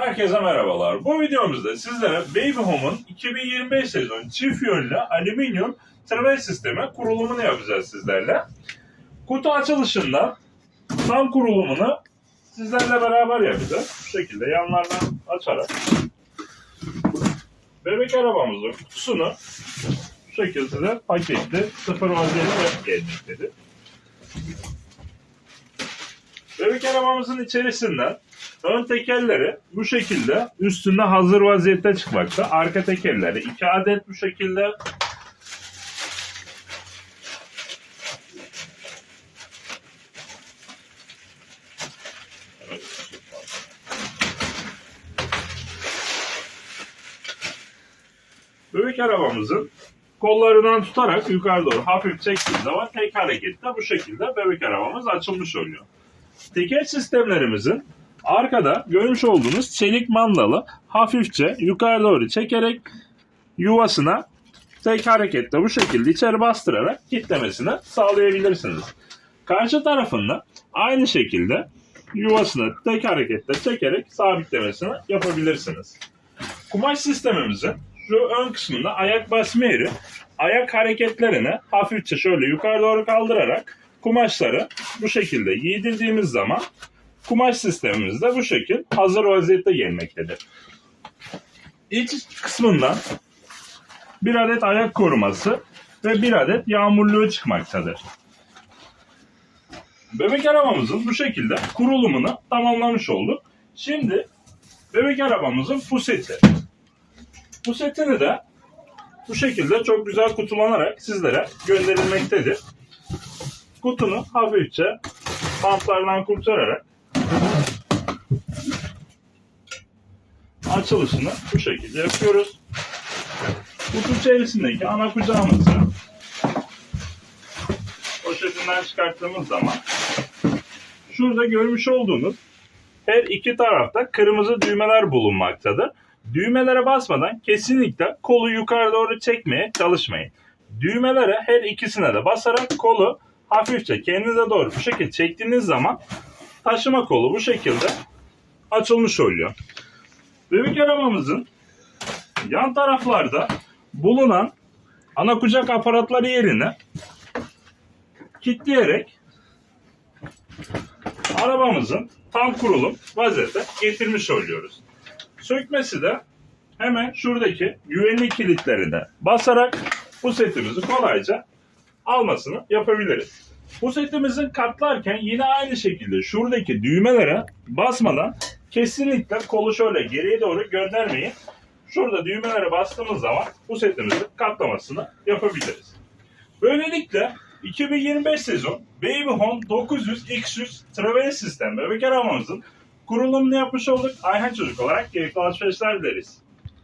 Herkese merhabalar. Bu videomuzda sizlere Baby Home'un 2025 sezon çift yönlü alüminyum travel sistemi kurulumunu yapacağız sizlerle. Kutu açılışında tam kurulumunu sizlerle beraber yapacağız. Bu şekilde yanlardan açarak bebek arabamızın kutusunu bu şekilde paketli sıfır vaziyette gelmektedir. Bebek arabamızın içerisinden ön tekerleri bu şekilde üstünde hazır vaziyette çıkmakta. Arka tekerleri iki adet bu şekilde. Bebek arabamızın kollarından tutarak yukarı doğru hafif çektiğimiz zaman tek harekette bu şekilde bebek arabamız açılmış oluyor. Teker sistemlerimizin arkada görmüş olduğunuz çelik mandalı hafifçe yukarı doğru çekerek yuvasına tek harekette bu şekilde içeri bastırarak kilitlemesini sağlayabilirsiniz. Karşı tarafında aynı şekilde yuvasını tek harekette çekerek sabitlemesini yapabilirsiniz. Kumaş sistemimizin şu ön kısmında ayak basma yeri ayak hareketlerini hafifçe şöyle yukarı doğru kaldırarak kumaşları bu şekilde giydirdiğimiz zaman kumaş sistemimiz de bu şekil hazır vaziyette gelmektedir. İç kısmından bir adet ayak koruması ve bir adet yağmurluğu çıkmaktadır. Bebek arabamızın bu şekilde kurulumunu tamamlamış olduk. Şimdi bebek arabamızın puseti. Pusetini de bu şekilde çok güzel kutulanarak sizlere gönderilmektedir. Kutunu hafifçe bantlardan kurtararak açılışını bu şekilde yapıyoruz. Kutu içerisindeki ana kucağımızı poşetinden çıkarttığımız zaman şurada görmüş olduğunuz her iki tarafta kırmızı düğmeler bulunmaktadır. Düğmelere basmadan kesinlikle kolu yukarı doğru çekmeye çalışmayın. Düğmelere her ikisine de basarak kolu hafifçe kendinize doğru bu şekilde çektiğiniz zaman taşıma kolu bu şekilde açılmış oluyor. Bebek arabamızın yan taraflarda bulunan ana kucak aparatları yerine kilitleyerek arabamızın tam kurulum vaziyete getirmiş oluyoruz. Sökmesi de hemen şuradaki güvenlik kilitlerine basarak bu setimizi kolayca almasını yapabiliriz. Bu setimizin katlarken yine aynı şekilde şuradaki düğmelere basmadan kesinlikle kolu şöyle geriye doğru göndermeyin. Şurada düğmelere bastığımız zaman bu setimizin katlamasını yapabiliriz. Böylelikle 2025 sezon Baby Home 900 X100 Travel System bebek arabamızın kurulumunu yapmış olduk. Ayhan Çocuk olarak keyifli alışverişler dileriz.